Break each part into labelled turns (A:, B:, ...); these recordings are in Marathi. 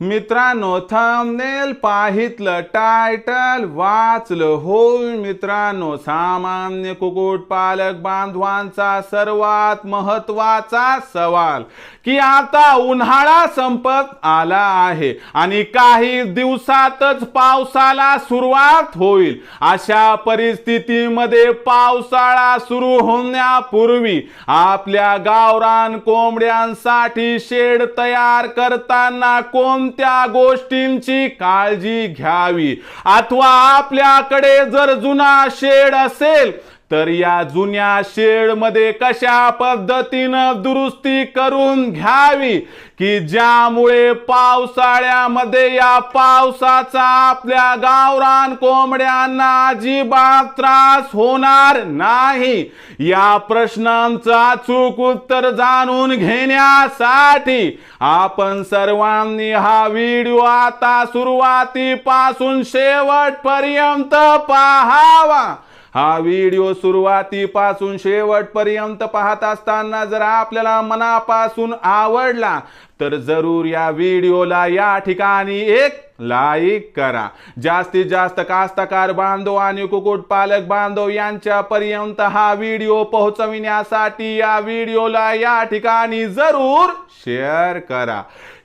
A: मित्रांनो थंबनेल पाहितलं टायटल वाचलं होय मित्रांनो सामान्य कुक्कुटपालक बांधवांचा सर्वात महत्त्वाचा सवाल. की आता उन्हाळा संपत आला आहे आणि काही दिवसातच पावसाला सुरुवात होईल. अशा परिस्थितीमध्ये पावसाळा सुरू होण्यापूर्वी आपल्या गावरान कोंबड्यांसाठी शेड तयार करताना कोणत्या गोष्टींची काळजी घ्यावी? अथवा आपल्याकडे जर जुना शेड असेल तर या जुन्या शेडमध्ये कशा पद्धतीनं दुरुस्ती करून घ्यावी? की ज्यामुळे पावसाळ्यामध्ये या पावसाचा आपल्या गावरान कोंबड्यांना अजिबात त्रास होणार नाही? या प्रश्नांचा अचूक उत्तर जाणून घेण्यासाठी आपण सर्वांनी हा व्हिडिओ आता सुरुवातीपासून शेवटपर्यंत पाहावा. हा व्हिडिओ सुरुवातीपासून शेवटपर्यंत पाहत असताना जर आपल्याला मनापासून आवडला तर जरूर या व्हिडिओला या ठिकाणी एक लाईक करा. जास्तीत जास्त कास्तकार बांधव आणि कुक्कुटपालक बांधव यांच्यापर्यंत हा व्हिडिओ पोहोचविण्यासाठी या व्हिडिओला या ठिकाणी जरूर शेअर करा.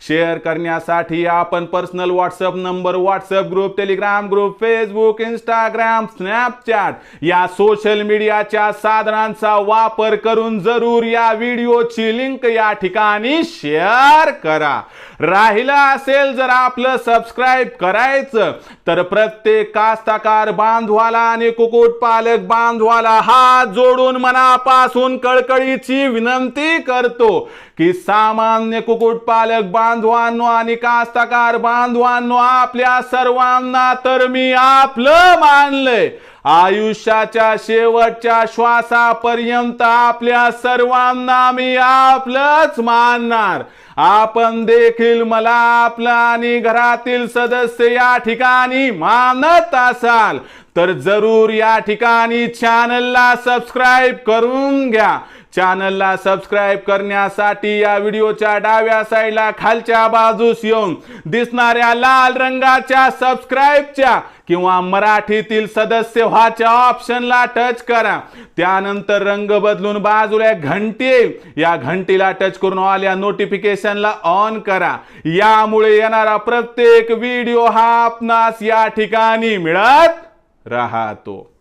A: शेअर करण्यासाठी आपण personal WhatsApp number WhatsApp group Telegram group Facebook Instagram Snapchat या सोशल मीडियाच्या साधनांचा वापर करून जरूर या व्हिडिओची लिंक या ठिकाणी शेअर करा. राहिलं असेल जर आपलं सबस्क्राईब करायचं तर प्रत्येक कास्तकार बांधवाला आणि कुक्कुटपालक बांधवाला हात जोडून मनापासून कळकळीची विनंती करतो की सामान्य कुक्कुटपालक बांधवांनो आणि कास्तकार बांधवांनो आपल्या सर्वांना तर मी आपलं मानलंय. आयुष्याच्या शेवटच्या श्वासापर्यंत आपल्या सर्वांना मी आपलंच मानणार. आपण देखील मला आपला आणि घरातील सदस्य या ठिकाणी मानत असाल तर जरूर या ठिकाणी चॅनलला सबस्क्राईब करून घ्या. चॅनलला सबस्क्राईब करण्यासाठी या व्हिडिओच्या डाव्या साईडला खालच्या बाजूस येऊन दिसणाऱ्या लाल रंगाच्या सबस्क्राईबच्या किंवा मराठीतील सदस्य व्हाच्या ऑप्शनला टच करा. त्यानंतर रंग बदलून बाजूला एक घंटी. येईल या घंटीला टच करून आल्या नोटिफिकेशनला ऑन करा. यामुळे येणारा प्रत्येक व्हिडिओ हा आपणास या ठिकाणी मिळत राहतो.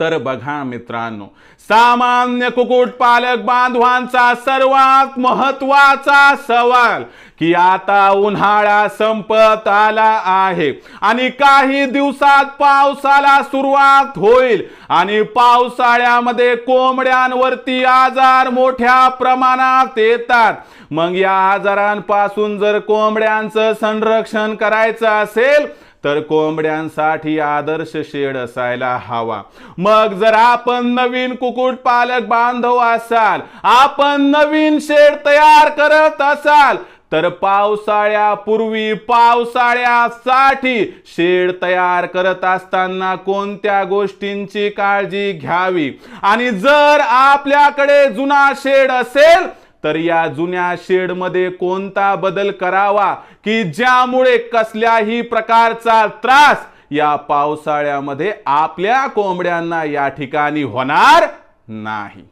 A: तर बघा मित्रांनो. सामान्य कुक्कुटपालक बांधवांचा सर्वात महत्त्वाचा सवाल की आता उन्हाळा संपत आला आहे आणि काही दिवसात पावसाला सुरुवात होईल आणि पावसाळ्यामध्ये कोंबड्यांवरती आजार मोठ्या प्रमाणात येतात. मग या आजारांपासून जर कोंबड्यांचं संरक्षण करायचं असेल तर कोंबड्यांसाठी आदर्श शेड असायला हवा. मग जर आपण नवीन कुक्कुटपालक बांधव असाल आपण नवीन शेड तयार करत असाल तर पावसाळ्यापूर्वी पावसाळ्यासाठी शेड तयार करत असताना कोणत्या गोष्टींची काळजी घ्यावी? आणि जर आपल्याकडे जुना शेड असेल तर या जुन्या शेडमध्ये कोणता बदल करावा? की ज्यामुळे कसल्याही प्रकारचा त्रास या पावसाळ्यामध्ये आपल्या कोंबड्यांना या ठिकाणी होणार नाही?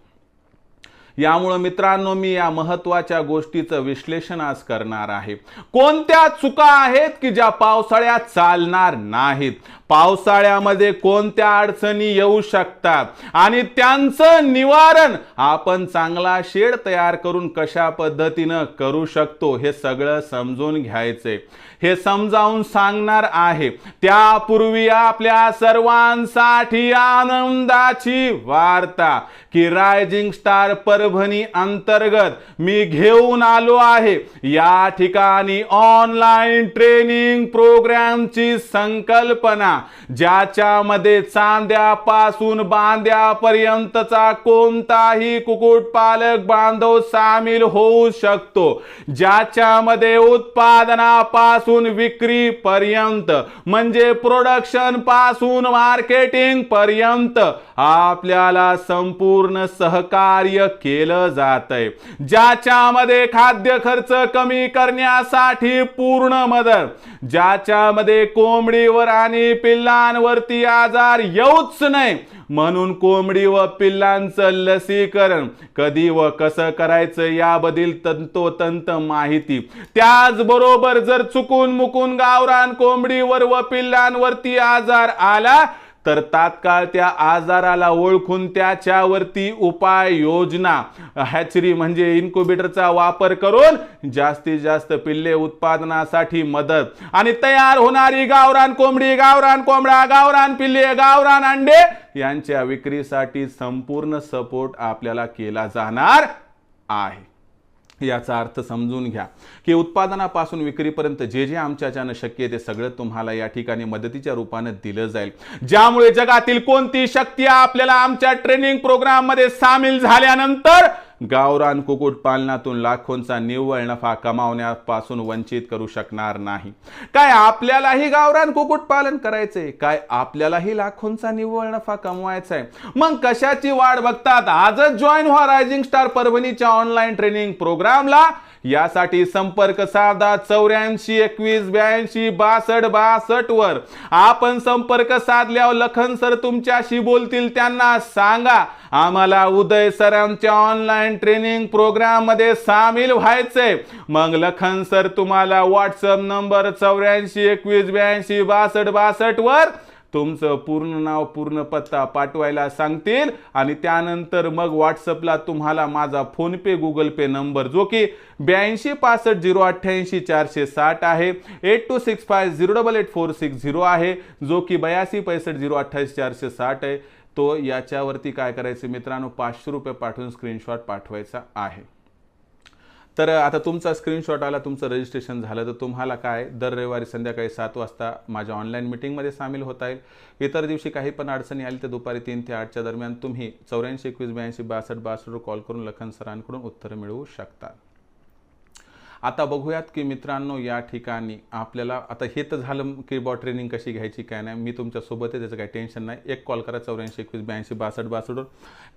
A: यामुळं मित्रांनो मी या महत्त्वाच्या गोष्टीचं विश्लेषण आज करणार आहे. कोणत्या चुका आहेत की ज्या पावसाळ्यात चालणार नाहीत? पावसाळ्यामध्ये कोणत्या अडचणी येऊ शकतात? आणि त्यांचं निवारण आपण चांगला शेड तयार करून कशा पद्धतीनं करू शकतो हे सगळं समजून घ्यायचंय हे समजावून सांगणार आहे त्यापूर्वी आपल्या सर्वांसाठी आनंदाची वार्ता की रायझिंग स्टार परभणी अंतर्गत मी घेऊन आलो आहे. या ठिकाणी ऑनलाईन ट्रेनिंग प्रोग्रामची संकल्पना ज्याच्यामध्ये चांद्यापासून बांद्यापर्यंतचा कोणताही कुक्कुटपालक बांधव सामील होऊ शकतो. ज्याच्यामध्ये उत्पादनापासून विक्री पर्यंत म्हणजे प्रोडक्शनपासून मार्केटिंग पर्यंत आपल्याला संपूर्ण सहकार्य केलं जात आहे ज्याच्यामध्ये खाद्य खर्च कमी करण्यासाठी पूर्ण मदत ज्याच्यामध्ये कोंबडीवर आणि पिल्लांवरती आजार येऊच नाही म्हणून कोंबडी व पिल्लांचं लसीकरण कधी व कसं करायचं याबद्दल तंतोतंत माहिती. त्याचबरोबर जर चुकून मुकून गावरान कोंबडीवर व पिल्लांवरती आजार आला तर तात्काळ त्या आजाराला ओळखून त्याच्यावरती उपाय योजना हॅचरी म्हणजे इन्क्युबेटरचा वापर करून जास्तीत जास्त पिल्ले उत्पादनासाठी मदत. आणि तयार होणारी गावरान कोंबडी गावरान कोंबडा गावरान पिल्ले गावरान अंडे यांच्या विक्रीसाठी संपूर्ण सपोर्ट आपल्याला केला जाणार आहे. याचा अर्थ समजून घ्या की उत्पादनापासून विक्रीपर्यंत जे जे आमच्याच्यानं शक्य आहे ते सगळं तुम्हाला या ठिकाणी मदतीच्या रूपानं दिलं जाईल. ज्यामुळे जगातील कोणती शक्ती आपल्याला आमच्या ट्रेनिंग प्रोग्राममध्ये सामील झाल्यानंतर गावरान कुक्कुटपालनातून लाखोंचा निव्वळ नफा कमावण्यापासून वंचित करू शकणार नाही. काय आपल्यालाही गावरान कुक्कुटपालन करायचंय? काय आपल्यालाही लाखोंचा निव्वळ नफा कमवायचा आहे मग कशाची वाट बघतात? आजच जॉईन व्हा रायझिंग स्टार परभणीच्या ऑनलाईन ट्रेनिंग प्रोग्रामला यासाठी संपर्क साधा चौऱ्याऐंशी एकवीस ब्याऐंशी बासष्ट बासष्ट वर. आपण संपर्क साधल्यावर लखन सर तुमच्याशी बोलतील त्यांना सांगा. आम्हाला उदय सरांच्या ऑनलाईन ट्रेनिंग प्रोग्राममध्ये सामील व्हायचंय. मग लखन सर तुम्हाला व्हॉट्सअप नंबर चौऱ्याऐंशी एकवीस ब्याऐंशी बासष्ट बासष्ट वर तुमचं पूर्ण नाव पूर्ण पत्ता पाठवायला सांगतील आणि त्यानंतर मग व्हॉट्सअपला तुम्हाला माझा फोनपे गुगल पे नंबर जो की ब्याऐंशी पासष्ट झिरो अठ्ठ्याऐंशी चारशे साठ आहे. Eight two six five zero double eight four six zero आहे जो की बयाऐंशी पैसष्ट झिरो अठ्ठावीस चारशे साठ आहे. तो याच्यावरती काय करायचं मित्रांनो? पाचशे रुपये पाठवून स्क्रीनशॉट पाठवायचा आहे. तर आता तुमचा स्क्रीनशॉट आला तुमचं रजिस्ट्रेशन झालं तर तुम्हाला काय? दर रविवारी संध्याकाळी सात वाजता माझ्या ऑनलाईन मिटिंगमध्ये सामील होता येईल. इतर दिवशी काही पण अडचणी आली तर दुपारी तीन ते आठच्या दरम्यान तुम्ही चौऱ्याऐंशी एकवीस ब्याऐंशी बासष्ट बासष्टवर कॉल करून लखन सरांकडून उत्तरं मिळवू शकता. आता बघूयात की मित्रांनो या ठिकाणी आपल्याला आता हे तर झालं की बॉ ट्रेनिंग कशी घ्यायची काय नाही. मी तुमच्यासोबत आहे त्याचं काही टेन्शन नाही. एक कॉल करा चौऱ्याऐंशी एकवीस ब्याऐंशी बासष्ट बासष्टवर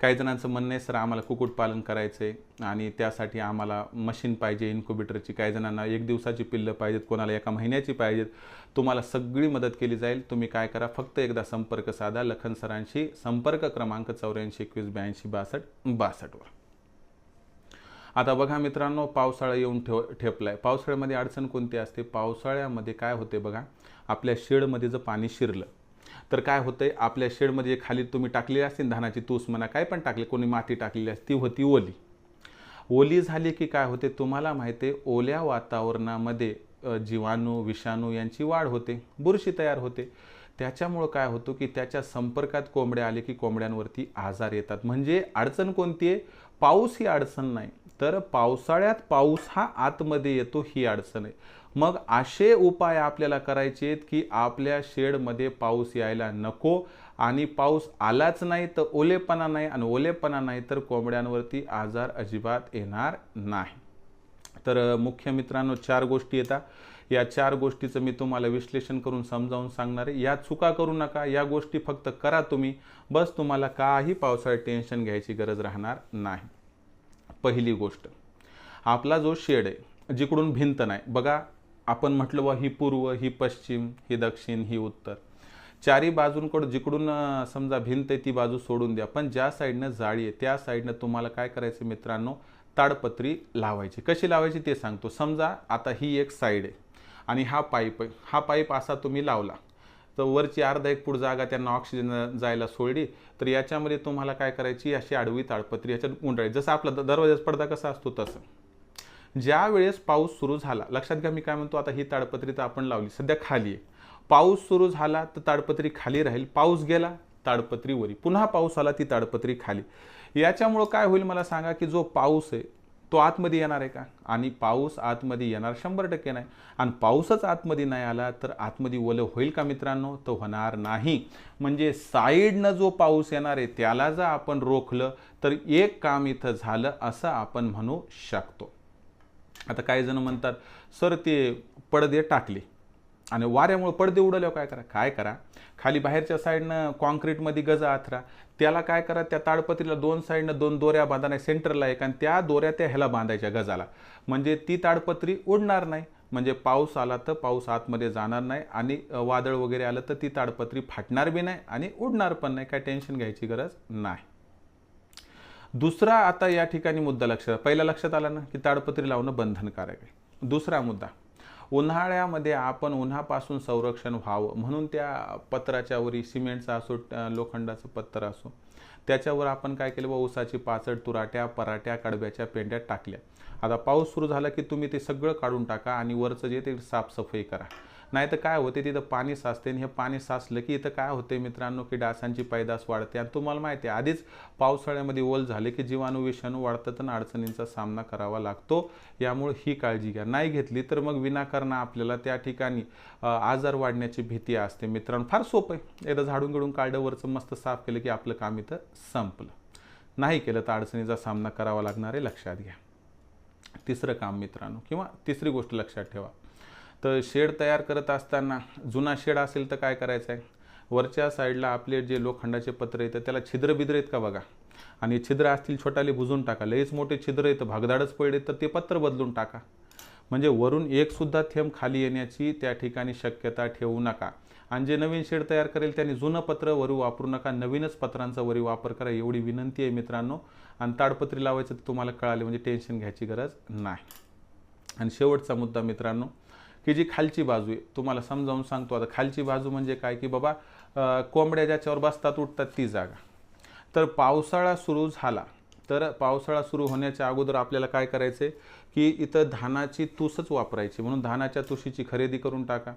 A: काही जणांचं म्हणणं आहे सर आम्हाला कुक्कुटपालन करायचं आहे आणि त्यासाठी आम्हाला मशीन पाहिजे इन्क्युबेटरची काही जणांना एक दिवसाची पिल्लं पाहिजेत कोणाला एका महिन्याची पाहिजेत. तुम्हाला सगळी मदत केली जाईल. तुम्ही काय करा फक्त एकदा संपर्क साधा. लखन सरांशी संपर्क क्रमांक चौऱ्याऐंशी एकवीस ब्याऐंशी बासष्ट बासष्टवर. आता बघा मित्रांनो पावसाळा येऊन ठेव ठेपलाय. पावसाळ्यामध्ये अडचण कोणती असते? पावसाळ्यामध्ये काय होते बघा आपल्या शेडमध्ये जर पाणी शिरलं तर काय होतंय? आपल्या शेडमध्ये जे खाली तुम्ही टाकलेली असते धानाची तूस म्हणा काय पण टाकले कोणी माती टाकलेली असते ती होती ओली. ओली झाली की काय होते तुम्हाला माहिती आहे ओल्या वातावरणामध्ये जीवाणू विषाणू यांची वाढ होते बुरशी तयार होते. त्याच्यामुळं काय होतं की त्याच्या संपर्कात कोंबड्या आले की कोंबड्यांवरती आजार येतात. म्हणजे अडचण कोणती आहे? पाऊस ही अडचण नाही. तर पावसाळ्यात पाऊस हा आतमध्ये येतो ही अडचण आहे. मग असे उपाय आपल्याला करायचे आहेत की आपल्या शेडमध्ये पाऊस यायला नको आणि पाऊस आलाच नाही तर ओलेपणा नाही आणि ओलेपणा नाही तर कोंबड्यांवरती आजार अजिबात येणार नाही. तर मुख्य मित्रांनो चार गोष्टी येतात. या चार गोष्टीचं मी तुम्हाला विश्लेषण करून समजावून सांगणार आहे. या चुका करू नका या गोष्टी फक्त करा तुम्ही. बस तुम्हाला काही पावसाळ्यात टेन्शन घ्यायची गरज राहणार नाही. पहिली गोष्ट. आपला जो शेड आहे जिकडून भिंत नाही. बघा आपण म्हटलं बा ही पूर्व ही पश्चिम ही दक्षिण ही उत्तर. चारी बाजूंकडून जिकडून समजा भिंत आहे ती बाजू सोडून द्या. पण ज्या साईडनं जाळी आहे त्या साईडनं तुम्हाला काय करायचं मित्रांनो? ताडपत्री लावायची. कशी लावायची ते सांगतो. समजा आता ही एक साईड आहे आणि हा पाईप आहे. हा पाईप असा तुम्ही लावला. तर वरची अर्धा एक फूट जागा त्यांना ऑक्सिजन जायला सोडली. तर याच्यामध्ये तुम्हाला काय करायची? अशी आडवी ताडपत्री याच्यात गुंडाळी जसं आपला द- दरवाजाचा पडदा कसा असतो तसं. ज्या वेळेस पाऊस सुरू झाला लक्षात घ्या मी काय म्हणतो आता ही ताडपत्री तर आपण लावली. सध्या खाली आहे. पाऊस सुरू झाला तर ताडपत्री खाली राहील. पाऊस गेला ताडपत्री वरी. पुन्हा पाऊस आला ती ताडपत्री खाली. याच्यामुळं काय होईल मला सांगा की जो पाऊस आहे तो आतमध्ये येणार आहे का? आणि पाऊस आतमध्ये येणार शंभर टक्के नाही. आणि पाऊसच आतमध्ये नाही आला तर आतमध्ये ओलं होईल का मित्रांनो? तो होणार नाही. म्हणजे साईडनं जो पाऊस येणार आहे त्याला जर आपण रोखलं तर एक काम इथं झालं असं आपण म्हणू शकतो. आता काही जण म्हणतात सर ते पडदे टाकले. आणि वाऱ्यामुळे पडदे उडल्यावर काय करा? काय करा? खाली बाहेरच्या साईडनं कॉन्क्रीटमध्ये गज आथरा. त्याला काय करा? त्या ताडपत्रीला दोन साईडनं दोन दोऱ्या बांधा नाही सेंटरला एक आणि त्या दोऱ्या त्या ह्याला बांधायच्या गजाला. म्हणजे ती ताडपत्री उडणार नाही. म्हणजे पाऊस आला तर पाऊस आतमध्ये जाणार नाही आणि वादळ वगैरे आलं तर ती ताडपत्री फाटणार बी नाही आणि उडणार पण नाही. काय टेन्शन घ्यायची गरज नाही. दुसरा आता या ठिकाणी मुद्दा लक्षात पहिला लक्षात आला ना की ताडपत्री लावणं बंधनकारक आहे. दुसरा मुद्दा उन्हाळ्यामध्ये आपण उन्हापासून संरक्षण व्हावं म्हणून त्या पत्राच्या वरी सिमेंटचा असो लोखंडाचं पत्र असो त्याच्यावर आपण काय केलं बा ऊसाची पाचड तुराट्या पराट्या कडब्याच्या पेंड्या टाकल्या. आता पाऊस सुरू झाला की तुम्ही ते सगळं काढून टाका आणि वरचं जे ते साफसफाई करा. नाही तर काय होते तिथं पाणी साचते आणि हे पाणी साचलं की इथं काय होते मित्रांनो की डासांची पैदास वाढते. आणि तुम्हाला माहिती आहे आधीच पावसाळ्यामध्ये ओल झाले की जीवाणू विषाणू वाढतात आणि अडचणींचा सामना करावा लागतो. यामुळे ही काळजी घ्या. नाही घेतली तर मग विनाकारण आपल्याला त्या ठिकाणी आजार वाढण्याची भीती असते. मित्रांनो फार सोपं आहे. एकदा झाडून गिडून काढलं वरचं मस्त साफ केलं की आपलं काम इथं संपलं. नाही केलं तर अडचणीचा सामना करावा लागणार आहे लक्षात घ्या. तिसरं काम मित्रांनो किंवा तिसरी गोष्ट लक्षात ठेवा. तर शेड तयार करत असताना जुना शेड असेल तर काय करायचं आहे? वरच्या साईडला आपले जे लोखंडाचे पत्र येतं त्याला छिद्र बिद्र आहेत का बघा? आणि छिद्र असतील छोटाले बुजून टाका. लयच मोठे छिद्र येतं भागदाडच पडले तर ते पत्र बदलून टाका. म्हणजे वरून एकसुद्धा थेंब खाली येण्याची त्या ठिकाणी शक्यता ठेवू नका. आणि जे नवीन शेड तयार करेल त्याने जुनं पत्र वरू वापरू नका. नवीनच पत्रांचा वरी वापर करा. एवढी विनंती आहे मित्रांनो. आणि ताडपत्री लावायचं तर तुम्हाला कळाले म्हणजे टेन्शन घ्यायची गरज नाही. आणि शेवटचा मुद्दा मित्रांनो की जी खालची बाजू आहे तुम्हाला समजावून सांगतो. आता खालची बाजू म्हणजे काय? की बाबा कोंबड्या ज्याच्यावर बसतात उठतात ती जागा. तर पावसाळा सुरू झाला. तर पावसाळा सुरू होण्याच्या अगोदर आपल्याला काय करायचं आहे की इथं धानाची तूसच वापरायची. म्हणून धानाच्या तुशीची खरेदी करून टाका.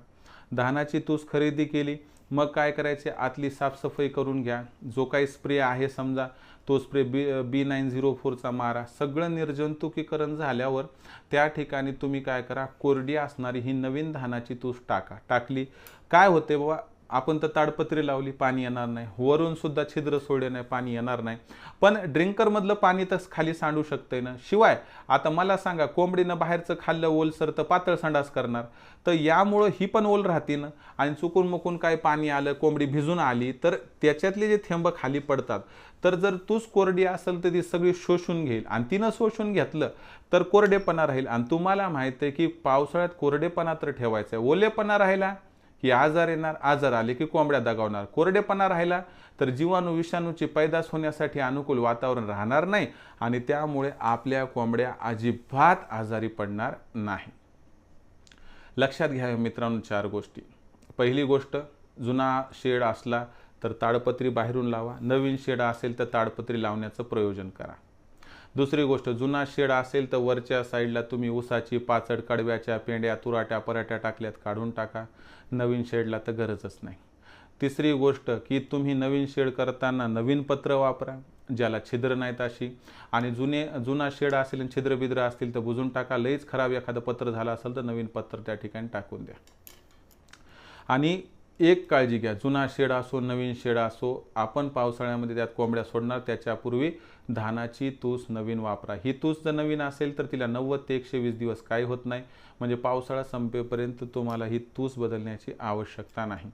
A: धानाची तूस खरेदी केली मग काय करायचे? आतली साफसफाई करून घ्या. जो काही स्प्रे आहे समजा तो spray B B nine zero फोरचा मारा. सगळं निर्जंतुकीकरण झाल्यावर त्या ठिकाणी तुम्ही काय करा कोरडी असणारी ही नवीन धानाची तूस टाका. टाकली. काय होते बाबा? आपण तर ताडपत्री लावली पाणी येणार नाही. वरून सुद्धा छिद्र सोडले नाही पाणी येणार नाही. पण ड्रिंकरमधलं पाणी तर खाली सांडू शकतंय ना. शिवाय आता मला सांगा कोंबडीनं बाहेरचं खाल्लं ओलसर तर पातळ संडास करणार. तर यामुळं ही पण ओल राहते ना. आणि चुकून मुकून काय पाणी आलं कोंबडी भिजून आली तर त्याच्यातले जे थेंब खाली पडतात. तर जर तूच कोरडी असेल तर ती सगळी शोषून घेईल. आणि तिनं शोषून घेतलं तर कोरडेपणा राहील. आणि तुम्हाला माहिती आहे की पावसाळ्यात कोरडेपणा तर ठेवायचा आहे. ओलेपणा राहिला की आजार येणार आजार आले की कोंबड्या दगावणार. कोरडेपणा राहिला तर जीवाणू विषाणूची पैदास होण्यासाठी अनुकूल वातावरण राहणार नाही आणि त्यामुळे आपल्या कोंबड्या अजिबात आजारी पडणार नाही. लक्षात घ्याव्या मित्रांनो चार गोष्टी. पहिली गोष्ट जुना शेड असला तर ताडपत्री बाहेरून लावा. नवीन शेड असेल तर ताडपत्री लावण्याचं प्रयोजन करा. दुसरी गोष्ट जुना शेड असेल तर वरच्या साईडला तुम्ही ऊसाची पाचड कडव्याच्या पेंड्या तुराट्या पराट्या टाकल्यात काढून टाका. नवीन शेडला तर गरजच नाही. तिसरी गोष्ट की तुम्ही नवीन शेड करताना नवीन पत्र वापरा ज्याला छिद्र नाहीत अशी. आणि जुने जुना शेड असेल आणि छिद्रबिद्र असतील तर बुजून टाका. लईच खराब एखादं पत्र झालं असेल तर नवीन पत्र त्या ठिकाणी टाकून द्या. आणि एक काळजी घ्या. जुना शेड असो नवीन शेड असो आपण पावसाळ्यामध्ये त्यात कोंबड्या सोडणार त्याच्यापूर्वी धानाची तूस नवीन वापरा. ही तूस जर नवीन असेल तर तिला नव्वद ते एकशे वीस दिवस काय होत नाही. म्हणजे पावसाळा संपेपर्यंत तुम्हाला ही तूस बदलण्याची आवश्यकता नाही.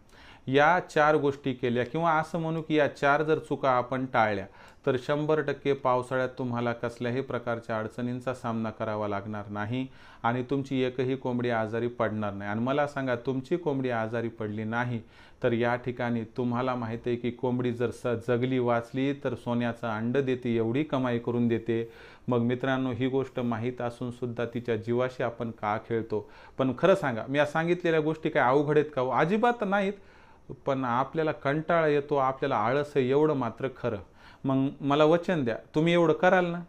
A: या चार गोष्टी केल्या किंवा असं म्हणू की या चार जर चुका आपण टाळल्या तर शंभर टक्के पावसाळ्यात तुम्हाला कसल्याही प्रकारच्या अडचणींचा सामना करावा लागणार नाही आणि तुमची एकही कोंबडी आजारी पडणार नाही. आणि मला सांगा तुमची कोंबडी आजारी पडली नाही तर या ठिकाणी तुम्हाला माहिती आहे की कोंबडी जर स जगली वाचली तर सोन्याचं अंड देते एवढी कमाई करून देते. मग मित्रांनो ही गोष्ट माहीत असून सुद्धा तिच्या जीवाशी आपण का खेळतो? पण खरं सांगा मी या सांगितलेल्या गोष्टी काय अवघड आहेत का हो? अजिबात नाहीत पण आपल्याला कंटाळा येतो आपल्याला आळस आहे एवढं मात्र खरं. मग मला वचन द्या. तुम्ही एवढं कराल ना?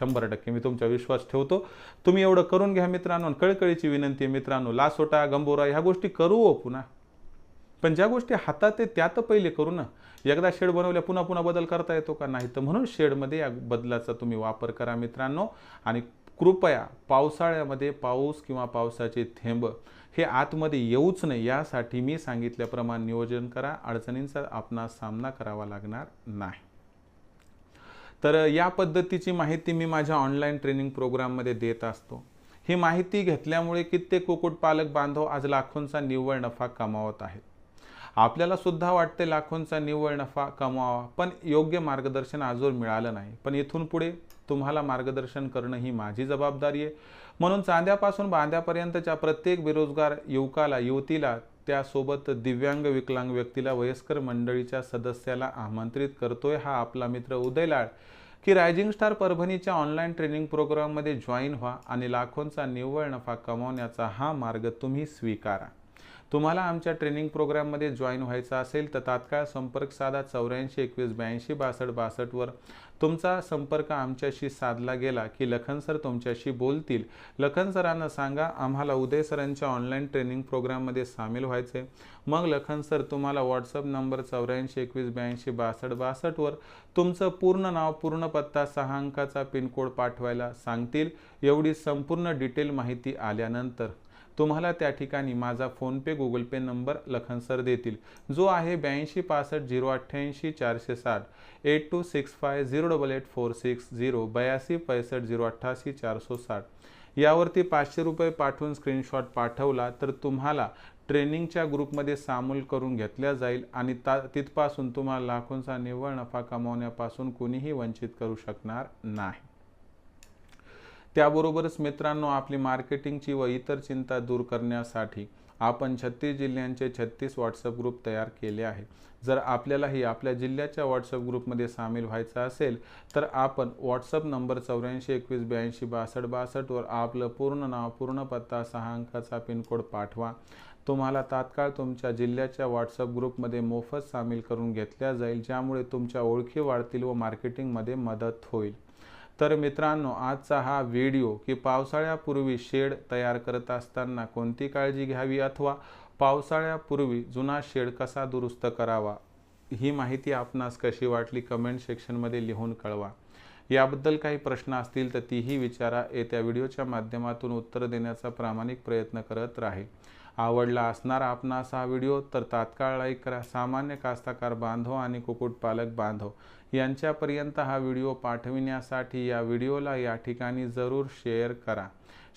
A: शंभर टक्के मी तुमचा विश्वास ठेवतो. तुम्ही एवढं करून घ्या मित्रांनो कळकळीची विनंती आहे मित्रांनो. लासोटा गंबोरा ह्या गोष्टी करू हो पुन्हा. पण ज्या गोष्टी हातात आहे त्या तर पहिले करू ना. एकदा शेड बनवल्या पुन्हा पुन्हा बदल करता येतो का? नाही तर म्हणून शेडमध्ये या बदलाचा तुम्ही वापर करा मित्रांनो. आणि कृपया पावसाळ्यामध्ये पाऊस किंवा पावसाचे थेंब हे आतमध्ये येऊच नाही यासाठी मी सांगितल्याप्रमाणे नियोजन करा. अडचणींचा आपणास सामना करावा लागणार नाही. तर या पद्धतीची माहिती मी माझ्या ऑनलाईन ट्रेनिंग प्रोग्राममध्ये देत असतो. ही माहिती घेतल्यामुळे कित्येक कुक्कुटपालक बांधव आज लाखोंचा निव्वळ नफा कमावत आहेत. आपल्याला सुद्धा वाटते लाखोंचा निव्वळ नफा कमावा पण योग्य मार्गदर्शन आजवर मिळालं नाही. पण इथून पुढे तुम्हाला मार्गदर्शन करणं ही माझी जबाबदारी आहे. म्हणून चांद्यापासून बांध्यापर्यंतच्या प्रत्येक बेरोजगार युवकाला युवतीला त्यासोबत दिव्यांग विकलांग व्यक्तीला वयस्कर मंडळीच्या सदस्याला आमंत्रित करतोय हा आपला मित्र उदयलाळ की रायझिंग स्टार परभणीच्या ऑनलाईन ट्रेनिंग प्रोग्राममध्ये जॉईन व्हा आणि लाखोंचा निव्वळ नफा कमावण्याचा हा मार्ग तुम्ही स्वीकारा. तुम्हाला आमच्या ट्रेनिंग प्रोग्राममध्ये जॉईन व्हायचं असेल तर तात्काळ संपर्क साधा चौऱ्याऐंशी एकवीस ब्याऐंशी बासष्ट बासष्टवर तुमचा संपर्क आमच्याशी साधला गेला की लखन सर तुमच्याशी बोलतील. लखन सरांना सांगा आम्हाला उदय सरांच्या ऑनलाईन ट्रेनिंग प्रोग्राममध्ये सामील व्हायचे मग लखन सर तुम्हाला व्हॉट्सअप नंबर चौऱ्याऐंशी एकवीस ब्याऐंशी बासष्ट बासष्टवर तुमचं पूर्ण नाव पूर्ण पत्ता सहा अंकाचा पिनकोड पाठवायला सांगतील. एवढी संपूर्ण डिटेल माहिती आल्यानंतर. तुम्हाला त्या ठिकाणी माझा PhonePe Google Pay number Lakhan sir देतील. जो आहे ब्याऐंशी पासष्ट झिरो अठ्ठ्याऐंशी चारशे साठ. Eight two six five zero double eight four six zero बयाऐंशी पैसष्ट झिरो अठ्ठासी चारशे साठ. यावरती पाचशे रुपये पाठवून स्क्रीनशॉट पाठवला तर तुम्हाला ट्रेनिंगच्या ग्रुपमध्ये सामील करून घेतल्या जाईल आणि ता तिथपासून तुम्हाला लाखोंचा निव्वळ नफा कमावण्यापासून कुणीही वंचित करू शकणार नाही. त्याबरोबरच मित्रांनो आपली मार्केटिंगची व इतर चिंता दूर करण्यासाठी आपण छत्तीस जिल्ह्यांचे छत्तीस व्हॉट्सअप ग्रुप तयार केले आहे. जर आपल्यालाही आपल्या जिल्ह्याच्या व्हॉट्सअप ग्रुपमध्ये सामील व्हायचं असेल तर आपण व्हॉट्सअप नंबर चौऱ्याऐंशी एकवीस ब्याऐंशी बासष्ट बासष्टवर आपलं पूर्ण नाव पूर्ण पत्ता सहा अंकाचा पिनकोड पाठवा. तुम्हाला तात्काळ तुमच्या जिल्ह्याच्या व्हॉट्सअप ग्रुपमध्ये मोफत सामील करून घेतल्या जाईल ज्यामुळे तुमच्या ओळखी वाढतील व मार्केटिंगमध्ये मदत होईल. तर मित्रांनो आजचा हा व्हिडिओ की पावसाळ्यापूर्वी शेड तयार करत असताना कोणती काळजी घ्यावी अथवा पावसाळ्यापूर्वी जुना शेड कसा दुरुस्त करावा? ही माहिती आपणास कशी वाटली कमेंट सेक्शनमध्ये लिहून कळवा. याबद्दल काही प्रश्न असतील तर तीही विचारा. येत्या व्हिडिओच्या माध्यमातून उत्तर देण्याचा प्रामाणिक प्रयत्न करत राहील आवडला असणार आपणास हा व्हिडिओ तर तात्काळ लाईक करा. सामान्य कास्ताकार बांधव आणि कुक्कुटपालक बांधव. यांच्यापर्यंत हा व्हिडिओ पाठविण्यासाठी या व्हिडिओला या ठिकाणी जरूर शेअर करा.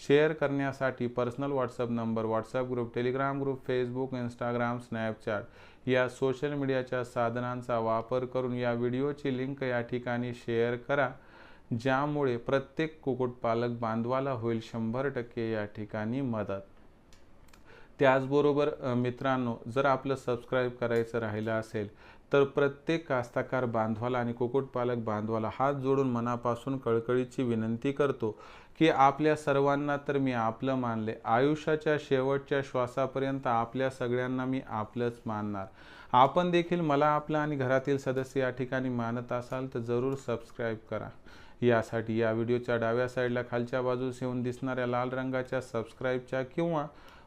A: शेअर करण्यासाठी personal WhatsApp number WhatsApp group Telegram group Facebook Instagram Snapchat या सोशल मीडियाच्या साधनांचा वापर करून या व्हिडिओची लिंक या ठिकाणी शेअर करा ज्यामुळे प्रत्येक कुक्कुटपालक बांधवाला होईल शंभर टक्के या ठिकाणी मदत. त्याचबरोबर मित्रांनो जर आपलं सबस्क्राईब करायचं राहिलं असेल तर प्रत्येक कास्ताकार बांधवाला आणि कुक्कुटपालक बांधवाला हात जोडून मनापासून कळकळीची विनंती करतो की आपल्या सर्वांना तर मी आपलं मानले आयुष्याच्या शेवटच्या श्वासापर्यंत आपल्या सगळ्यांना मी आपलंच मानणार. आपण देखील मला आपलं आणि घरातील सदस्य या ठिकाणी मानत असाल तर जरूर सबस्क्राईब करा. यासाठी या व्हिडिओच्या डाव्या साईडला खालच्या बाजूस येऊन दिसणाऱ्या लाल रंगाच्या सबस्क्राईबच्या किंवा